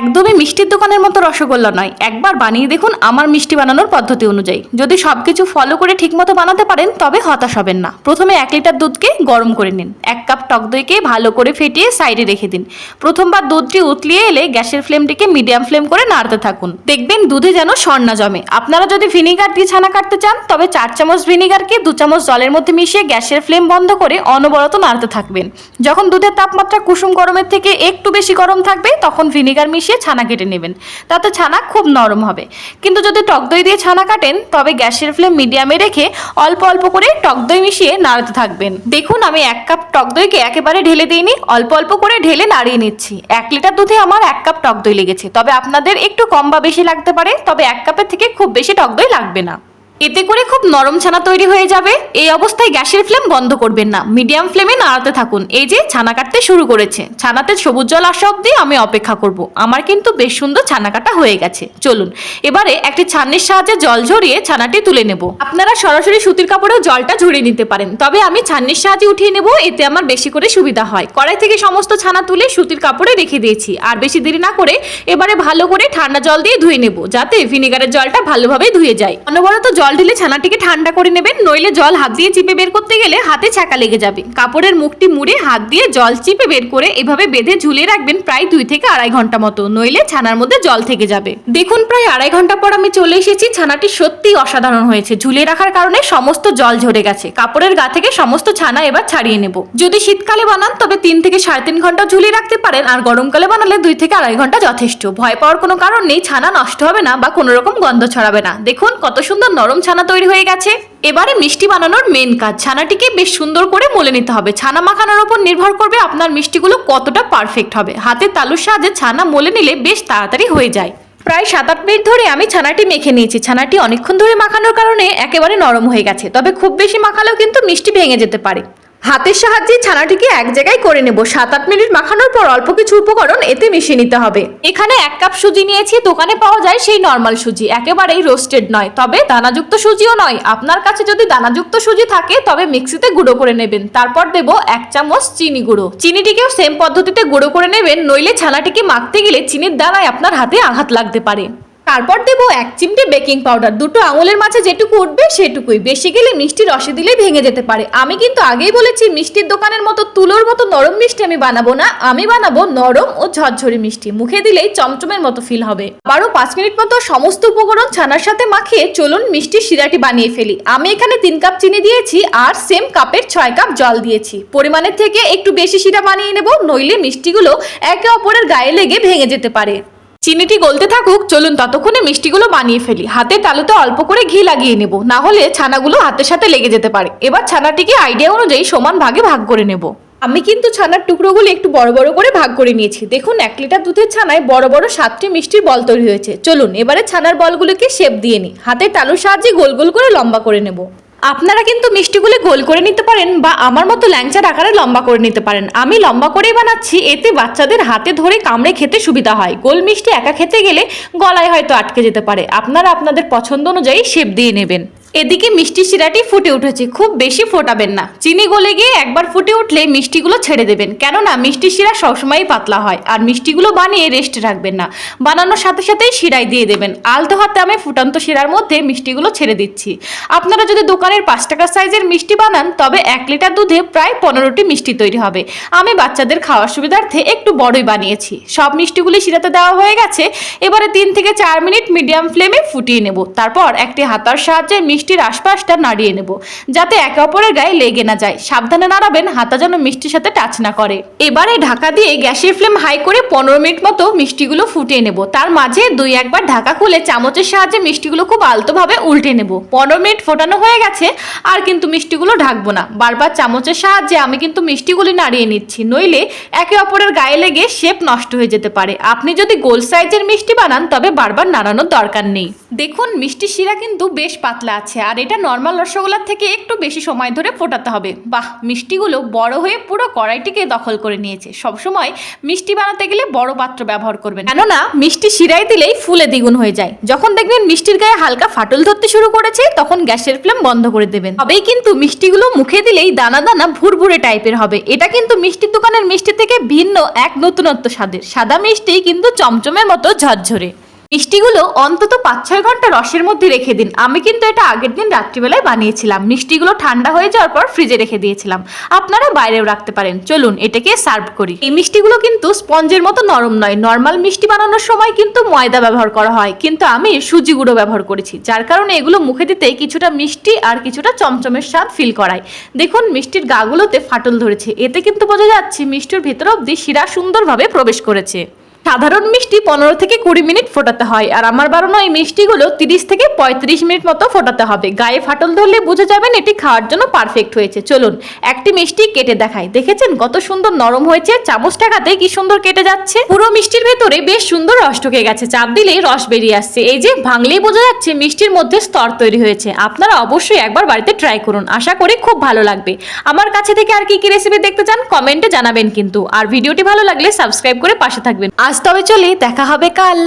একদমই মিষ্টির দোকানের মতো রসগোল্লা নয়। একবার বানিয়ে দেখুন আমার মিষ্টি বানানোর পদ্ধতি অনুযায়ী। যদি সব কিছু ফলো করে ঠিকমতো বানাতে পারেন, তবে হতাশ হবেন না। প্রথমে এক লিটার দুধকে গরম করে নিন। এক কাপ টক দইকে ভালো করে ফেটিয়ে সাইডে রেখে দিন। প্রথমবার দুধটি উতলিয়ে এলে গ্যাসের ফ্লেমটিকে মিডিয়াম ফ্লেম করে নাড়তে থাকুন। দেখবেন দুধে যেন স্বর্ণা জমে। আপনারা যদি ভিনিগার দিয়ে ছানা কাটতে চান, তবে চার চামচ ভিনিগারকে দু চামচ জলের মধ্যে মিশিয়ে গ্যাসের ফ্লেম বন্ধ করে অনবরত নাড়তে থাকবেন। যখন দুধের তাপমাত্রা কুসুম গরমের থেকে একটু বেশি গরম থাকবে, তখন ভিনিগার মিশিয়ে ছানা কেটে নেবেন। তাতে ছানা খুব নরম হবে। কিন্তু যদি টক দই দিয়ে ছানা কাটেন, তবে গ্যাসের ফ্লেম মিডিয়ামে রেখে অল্প অল্প করে টক দই মিশিয়ে নাড়াতে থাকবেন। দেখুন, আমি এক কাপ টক দইকে একেবারে ঢেলে দিইনি, অল্প অল্প করে ঢেলে নাড়িয়ে নিচ্ছি। এক লিটার দুধে আমার এক কাপ টক দই লেগেছে। তবে আপনাদের একটু কম বা বেশি লাগতে পারে, তবে এক কাপের থেকে খুব বেশি টক দই লাগবে না। এতে করে খুব নরম ছানা তৈরি হয়ে যাবে। এই অবস্থায় গ্যাসের ফ্লেম বন্ধ করবেন না। মিডিয়াম ফ্লেমে নাড়াতে থাকুন। এই যে ছানা কাটতে শুরু করেছে। ছানাতে সবুজ জল আসা অব্দি আমি অপেক্ষা করব। আমার কিন্তু বেশ সুন্দর ছানা কাটা হয়ে গেছে। চলুন, এবারে একটি ছান্নির সাহায্যে জল ঝরিয়ে ছানাটি তুলে নেব। আপনারা সরাসরি সুতির কাপড়েও জলটা ঝরিয়ে নিতে পারেন। তবে আমি ছান্নির সাহায্যে উঠিয়ে নেব, এতে আমার বেশি করে সুবিধা হয়। কড়াই থেকে সমস্ত ছানা তুলে সুতির কাপড়ে রেখে দিয়েছি। আর বেশি দেরি না করে এবারে ভালো করে ঠান্ডা জল দিয়ে ধুয়ে নেব, যাতে ভিনেগারের জলটা ভালোভাবে ধুয়ে যায়। অনবরত জল ঢেলে ছানাটিকে ঠান্ডা করে নেবেন, নইলে জল হাত দিয়ে চিপে বের করতে গেলে হাতে ছাকা লেগে যাবে। কাপড়ের মুখটি মুড়ে হাত দিয়ে জল চিপে বের করে এভাবে বেঁধে ঝুলিয়ে রাখবেন প্রায় দুই থেকে আড়াই ঘণ্টা মতো, নইলে ছানার মধ্যে জল থেকে যাবে। দেখুন, প্রায় আড়াই ঘণ্টা পর আমি চলে এসেছি, ছানাটি সত্যি অসাধারণ হয়েছে। ঝুলিয়ে রাখার কারণে সমস্ত জল ঝরে গেছে। কাপড়ের গা থেকে সমস্ত ছানা এবার ছাড়িয়ে নেব। যদি শীতকালে বানান, তবে তিন থেকে সাড়ে তিন ঘণ্টা ঝুলিয়ে রাখতে পারেন, আর গরমকালে বানালে দুই থেকে আড়াই ঘণ্টা যথেষ্ট। ভয় পাওয়ার কোনো কারণ নেই, ছানা নষ্ট হবে না বা কোনো রকম গন্ধ ছড়াবে না। দেখুন, কত সুন্দর নরম ছানা তৈরি হয়ে গেছে। এবারে মিষ্টি বানানোর মেন কাজ। ছানাটিকে বেশ সুন্দর করে মলে নিতে হবে। ছানা মাখানোর উপর নির্ভর করবে আপনার মিষ্টিগুলো কতটা পারফেক্ট হবে। হাতে তালুর সাহায্যে ছানা মলে নিলে বেশ তাড়াতাড়ি হয়ে যায়। প্রায় সাত আট মিনিট ধরে আমি ছানাটি মেখে নিয়েছি। ছানাটি অনেকক্ষণ ধরে মাখানোর কারণে একেবারে নরম হয়ে গেছে। তবে খুব বেশি মাখালেও কিন্তু মিষ্টি ভেঙে যেতে পারে। হাতের সাহায্যে ছানাটিকে এক জায়গায় করে নেব। সাত আট মিনিট মাখানোর পর অল্প কিছু উপকরণ এতে মিশিয়ে নিতে হবে। এখানে এক কাপ সুজি নিয়েছি, দোকানে পাওয়া যায় সেই নর্মাল সুজি। একেবারেই রোস্টেড নয়, তবে দানাযুক্ত সুজিও নয়। আপনার কাছে যদি দানাযুক্ত সুজি থাকে, তবে মিক্সিতে গুঁড়ো করে নেবেন। তারপর দেব এক চামচ চিনি গুঁড়ো। চিনিটিকেও সেম পদ্ধতিতে গুঁড়ো করে নেবেন, নইলে ছানাটিকে মাখতে গেলে চিনির দানায় আপনার হাতে আঘাত লাগতে পারে। তারপর দেবো এক চিমটে বেকিং পাউডার। দুটো আঙুলের মাঝে যেটুকু উঠবে সেটুকুই। বেশি গেলে মিষ্টি রসে দিলে ভেঙে যেতে পারে। আমি কিন্তু আগেই বলেছি, মিষ্টির দোকানের মতো তুলোর মতো নরম মিষ্টি আমি বানাবো না। আমি বানাবো নরম ও ঝরঝরে মিষ্টি। মুখে দিলেই চমচমের মতো ফিল হবে। আবারও পাঁচ মিনিট মতো সমস্ত উপকরণ ছানার সাথে মাখিয়ে চলুন মিষ্টির শিরাটি বানিয়ে ফেলি। আমি এখানে তিন কাপ চিনি দিয়েছি আর সেম কাপের ছয় কাপ জল দিয়েছি। পরিমাণের থেকে একটু বেশি শিরা বানিয়ে নেব, নইলে মিষ্টিগুলো একে অপরের গায়ে লেগে ভেঙে যেতে পারে। চিনিটি গলতে থাকুক, চলুন ততক্ষণে মিষ্টিগুলো বানিয়ে ফেলি। হাতে তালুতে অল্প করে ঘি লাগিয়ে নেব, না হলে ছানাগুলো হাতের সাথে লেগে যেতে পারে। এবার ছানাটিকে আইডিয়া অনুযায়ী সমান ভাগে ভাগ করে নেব। আমি কিন্তু ছানার টুকরোগুলো একটু বড় বড় করে ভাগ করে নিয়েছি। দেখুন, এক লিটার দুধের ছানায় বড় বড় সাতটি মিষ্টির বল তৈরি হয়েছে। চলুন, এবারে ছানার বলগুলোকে শেপ দিয়ে নিই। হাতের তালুর সাহায্যে গোল গোল করে লম্বা করে নেব। আপনারা কিন্তু মিষ্টিগুলো গোল করে নিতে পারেন বা আমার মতো ল্যাংচার আকারে লম্বা করে নিতে পারেন। আমি লম্বা করেই বানাচ্ছি, এতে বাচ্চাদের হাতে ধরে কামড়ে খেতে সুবিধা হয়। গোল মিষ্টি একা খেতে গেলে গলায় হয়তো আটকে যেতে পারে। আপনারা আপনাদের পছন্দ অনুযায়ী শেপ দিয়ে নেবেন। এদিকে মিষ্টি শিরাটি ফুটে উঠেছে। খুব বেশি ফোটাবেন না। চিনি গলে গিয়ে একবার ফুটে উঠলে মিষ্টিগুলো ছেড়ে দেবেন। কেননা মিষ্টি শিরা সবসময়ই পাতলা হয় আর মিষ্টিগুলো বানিয়ে রেস্টে রাখবেন না। বানানোর সাথে সাথেই শিরাই দিয়ে দেবেন। আলতো হাতে আমি ফুটান্ত শিরার মধ্যে মিষ্টিগুলো ছেড়ে দিচ্ছি। আপনারা যদি দোকানের পাঁচ টাকা সাইজের মিষ্টি বানান, তবে এক লিটার দুধে প্রায় পনেরোটি মিষ্টি তৈরি হবে। আমি বাচ্চাদের খাওয়ার সুবিধার্থে একটু বড়ই বানিয়েছি। সব মিষ্টিগুলি শিরাতে দেওয়া হয়ে গেছে। এবারে তিন থেকে চার মিনিট মিডিয়াম ফ্লেমে ফুটিয়ে নেব। তারপর একটি হাতার সাহায্যে মিষ্টির আশপাশটা নাড়িয়ে নেব, যাতে একে অপরের গায়ে লেগে না যায়। সাবধানে নাড়াবেন, হাতা যেন মিষ্টির সাথে টাচ না করে। এবারে ঢাকা দিয়ে গ্যাসের ফ্লেম হাই করে পনেরো মিনিট মতো মিষ্টিগুলো ফুটিয়ে নেব। তার মাঝে দুই একবার ঢাকা খুলে চামচের সাহায্যে মিষ্টিগুলো খুব আলতোভাবে উল্টে নেব। পনেরো মিনিট ফোটানো হয়ে গেছে, আর কিন্তু মিষ্টিগুলো ঢাকবো না। বারবার চামচের সাহায্যে আমি কিন্তু মিষ্টিগুলি নাড়িয়ে নিচ্ছি, নইলে একে অপরের গায়ে লেগে শেপ নষ্ট হয়ে যেতে পারে। আপনি যদি গোল সাইজের মিষ্টি বানান, তবে বারবার নাড়ানোর দরকার নেই। দেখুন মিষ্টি শিরা কিন্তু বেশ পাতলা আছে। লাগছে আর এটা নর্মাল রসগোল্লার থেকে একটু বেশি সময় ধরে ফোটাতে হবে। বাহ, মিষ্টিগুলো বড় হয়ে পুরো কড়াইটিকে দখল করে নিয়েছে। সবসময় মিষ্টি বানাতে গেলে বড় পাত্র ব্যবহার করবেন। কেননা, মিষ্টি শিরাই দিলেই ফুলে দ্বিগুণ হয়ে যায়। যখন দেখবেন মিষ্টির গায়ে হালকা ফাটল ধরতে শুরু করেছে, তখন গ্যাসের ফ্লেম বন্ধ করে দেবেন। তবেই কিন্তু মিষ্টিগুলো মুখে দিলেই দানা দানা ভুরভুরে টাইপের হবে। এটা কিন্তু মিষ্টির দোকানের মিষ্টি থেকে ভিন্ন এক নতুনত্ব স্বাদের। সাদা মিষ্টি কিন্তু চমচমের মতো ঝরঝরে। মিষ্টিগুলো অন্তত পাঁচ ছয় ঘণ্টা রসের মধ্যে রেখে দিন। আমি কিন্তু এটা আগের দিন রাত্রিবেলায় বানিয়েছিলাম। মিষ্টিগুলো ঠান্ডা হয়ে যাওয়ার পর ফ্রিজে রেখে দিয়েছিলাম। আপনারা বাইরেও রাখতে পারেন। চলুন, এটাকে সার্ভ করি। এই মিষ্টিগুলো কিন্তু স্পঞ্জের মতো নরম নয়। নর্মাল মিষ্টি বানানোর সময় কিন্তু ময়দা ব্যবহার করা হয়। কিন্তু আমি সুজি গুঁড়ো ব্যবহার করেছি, যার কারণে এগুলো মুখে দিতে কিছুটা মিষ্টি আর কিছুটা চমচমের স্বাদ ফিল করায়। দেখুন, মিষ্টির গাগুলোতে ফাটল ধরেছে। এতে কিন্তু বোঝা যাচ্ছে মিষ্টির ভেতর অব্দি শিরা সুন্দরভাবে প্রবেশ করেছে। সাধারণ মিষ্টি পনেরো থেকে কুড়ি মিনিট ফোটাতে হয়। আর আমার বানানো এই মিষ্টিগুলো তিরিশ থেকে পঁয়ত্রিশ মিনিট মতো ফোটাতে হবে। গায়ে ফাটল ধরলে বুঝে যাবেন এটি খাওয়ার জন্য পারফেক্ট হয়েছে। চলুন, একটি মিষ্টি কেটে দেখাই। দেখেছেন কত সুন্দর নরম হয়েছে? চামচ টাকাতে কি সুন্দর কেটে যাচ্ছে? পুরো মিষ্টির ভেতরে বেশ সুন্দর রস ঢুকে গেছে। চাপ দিলেই রস বেরিয়ে আসছে। এই যে ভাঙলেই বোঝা যাচ্ছে মিষ্টির মধ্যে স্তর তৈরি হয়েছে। আপনারা অবশ্যই একবার বাড়িতে ট্রাই করুন। আশা করি খুব ভালো লাগবে। আমার কাছে থেকে আর কি কি রেসিপি দেখতে চান কমেন্টে জানাবেন কিন্তু। আর ভিডিওটি ভালো লাগলে সাবস্ক্রাইব করে পাশে থাকবেন। আজ তবে চলি দেখা হবে কাল।